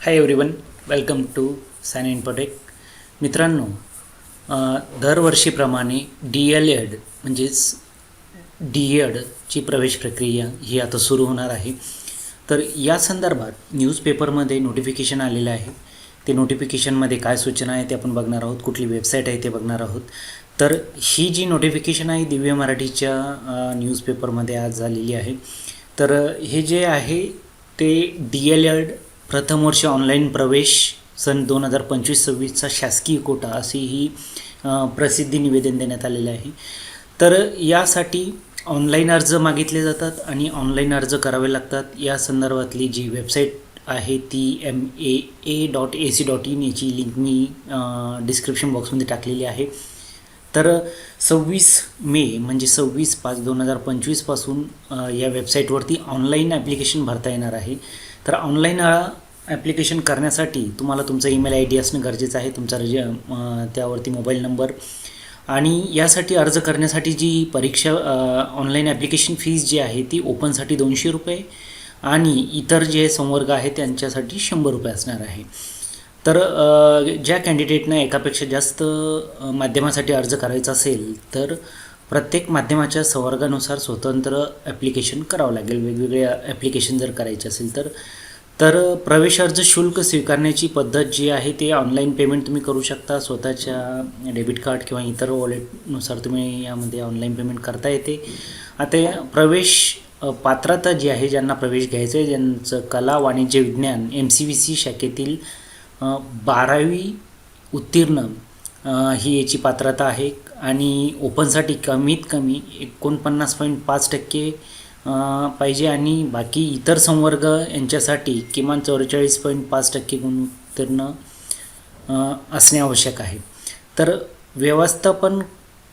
Hi everyone welcome to San Infotech मित्रांनो दरवर्षीप्रमाणे D L Ed म्हणजेच डी एडची प्रवेश प्रक्रिया ही आता सुरू होणार आहे. तर या संदर्भात न्यूजपेपरमध्ये नोटिफिकेशन आलेलं आहे. ते नोटिफिकेशनमध्ये काय सूचना आहे ते आपण बघणार आहोत कुठली वेबसाईट आहे ते बघणार आहोत. तर ही जी नोटिफिकेशन आहे दिव्य मराठीच्या न्यूजपेपरमध्ये आज झालेली आहे. तर हे जे आहे ते डी एल एड प्रथम वर्ष ऑनलाईन प्रवेश सन दोन हजार पंचवीस सव्वीसचा शासकीय कोटा असे ही प्रसिद्धी निवेदन देण्यात आलेलं आहे. तर यासाठी ऑनलाईन अर्ज मागितले जातात आणि ऑनलाईन अर्ज करावे लागतात. या संदर्भातली जी वेबसाईट आहे ती M A A dot A C dot in याची लिंक मी डिस्क्रिप्शन बॉक्समध्ये टाकलेली आहे. तर सव्वीस मे म्हणजे सव्वीस पाच दोन हजार पंचवीसपासून या वेबसाईटवरती ऑनलाईन ॲप्लिकेशन भरता येणार आहे. तर ऑनलाईन ॲप्लिकेशन करण्यासाठी तुम्हाला तुमचा ईमेल आय डी असणं गरजेचं आहे. तुमचा रज त्यावरती मोबाईल नंबर आणि यासाठी अर्ज करण्यासाठी जी परीक्षा ऑनलाईन ॲप्लिकेशन फीज जी आहे ती ओपनसाठी दोनशे रुपये आणि इतर जे संवर्ग आहे त्यांच्यासाठी शंभर रुपये असणार आहे. तर ज्या कॅन्डिडेटनं एकापेक्षा जास्त माध्यमासाठी अर्ज करायचा असेल तर प्रत्येक माध्यमाच्या संवर्गानुसार स्वतंत्र ॲप्लिकेशन करावं लागेल. वेगवेगळे ॲप्लिकेशन जर करायचे असेल तर तर प्रवेश अर्ज शुल्क स्वीकारण्याची पद्धत जी आहे ते ऑनलाईन पेमेंट तुम्ही करू शकता. स्वतःच्या डेबिट कार्ड किंवा इतर वॉलेटनुसार तुम्ही यामध्ये ऑनलाईन पेमेंट करता येते. आता प्रवेश पात्रता जी आहे ज्यांना प्रवेश घ्यायचा आहे ज्यांचं कला वाणिज्य विज्ञान एम सी व्ही सी शाखेतील बारावी उत्तीर्ण ही याची पात्रता आहे. आणि ओपनसाठी कमीत कमी एकोणपन्नास पॉईंट पाच टक्के पाहिजे. आणि बाकी इतर संवर्ग यांच्यासाठी किमान चौवेचाळीस पॉईंट पाच टक्के गुणोत्तीर्ण असणे आवश्यक आहे. तर व्यवस्थापन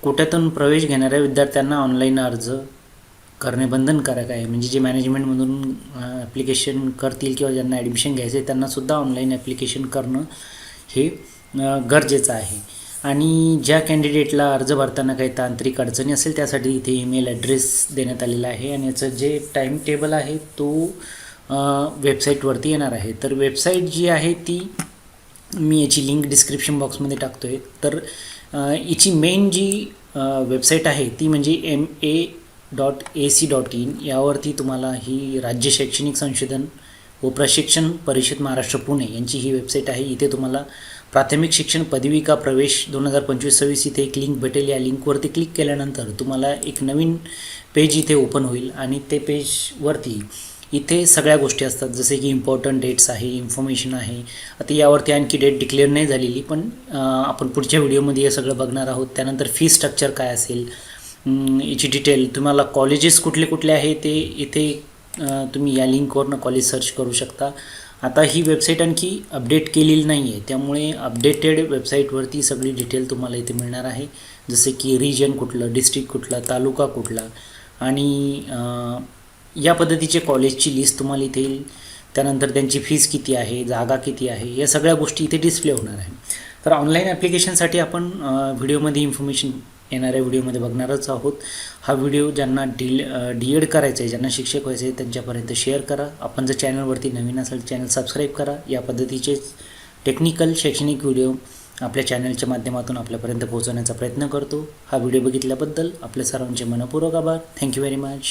कोट्यातून प्रवेश घेणाऱ्या विद्यार्थ्यांना ऑनलाईन अर्ज करणे बंधनकारक आहे. म्हणजे जे मॅनेजमेंटमधून ॲप्लिकेशन करतील किंवा ज्यांना ॲडमिशन घ्यायचं आहे त्यांनासुद्धा ऑनलाईन ॲप्लिकेशन करणं हे गरजेचं आहे. आणि ज्या कॅन्डिडेटला अर्ज भरताना काही तांत्रिक अडचणी असेल त्यासाठी इथे ईमेल ॲड्रेस देण्यात आलेला आहे आणि याचं जे टाईम टेबल आहे तो वेबसाईटवरती येणार आहे. तर वेबसाईट जी आहे ती मी याची लिंक डिस्क्रिप्शन बॉक्समध्ये टाकतो आहे तर याची मेन जी वेबसाईट आहे ती म्हणजे M A dot A C dot in यावरती तुम्हाला ही राज्य शैक्षणिक संशोधन व प्रशिक्षण परिषद महाराष्ट्र पुणे यांची ही वेबसाईट आहे. इथे तुम्हाला प्राथमिक शिक्षण पदविका प्रवेश दोन हजार पंचवीस सव्वीस इथे एक लिंक भेटेल. या लिंकवरती क्लिक केल्यानंतर तुम्हाला एक नवीन पेज इथे ओपन होईल आणि ते पेजवरती इथे सगळ्या गोष्टी असतात. जसे की इम्पॉर्टंट डेट्स आहे इन्फॉर्मेशन आहे. आता यावरती आणखी डेट डिक्लेअर नाही झालेली पण आपण पुढच्या व्हिडिओमध्ये हे सगळं बघणार आहोत. त्यानंतर फी स्ट्रक्चर काय असेल याची डिटेल तुम्हाला कॉलेजेस कुठले कुठले आहे ते इथे तुम्ही या लिंकवरनं कॉलेज सर्च करू शकता. आता ही वेबसाईट आणखी अपडेट केलेली नाही आहे त्यामुळे अपडेटेड वेबसाईटवरती सगळी डिटेल तुम्हाला इथे मिळणार आहे. जसे की रिजन कुठलं डिस्ट्रिक्ट कुठला तालुका कुठला. आणि या पद्धतीचे कॉलेजची लिस्ट तुम्हाला इथे येईल. त्यानंतर त्यांची फीस किती आहे जागा किती आहे या सगळ्या गोष्टी इथे डिस्प्ले होणार आहे. तर ऑनलाईन ॲप्लिकेशनसाठी आपण व्हिडिओमध्ये इन्फॉर्मेशन येणाऱ्या व्हिडिओमध्ये बघणारच आहोत. हा व्हिडिओ ज्यांना डी डी एड करायचं आहे ज्यांना शिक्षक व्हायचं आहे त्यांच्यापर्यंत शेअर करा. आपण जर चॅनलवरती नवीन असेल चॅनल सबस्क्राईब करा. या पद्धतीचे टेक्निकल शैक्षणिक व्हिडिओ आपल्या चॅनलच्या माध्यमातून आपल्यापर्यंत पोहोचवण्याचा प्रयत्न करतो. हा व्हिडिओ बघितल्याबद्दल आपल्या सर्वांचे मनपूर्वक आभार. Thank you very much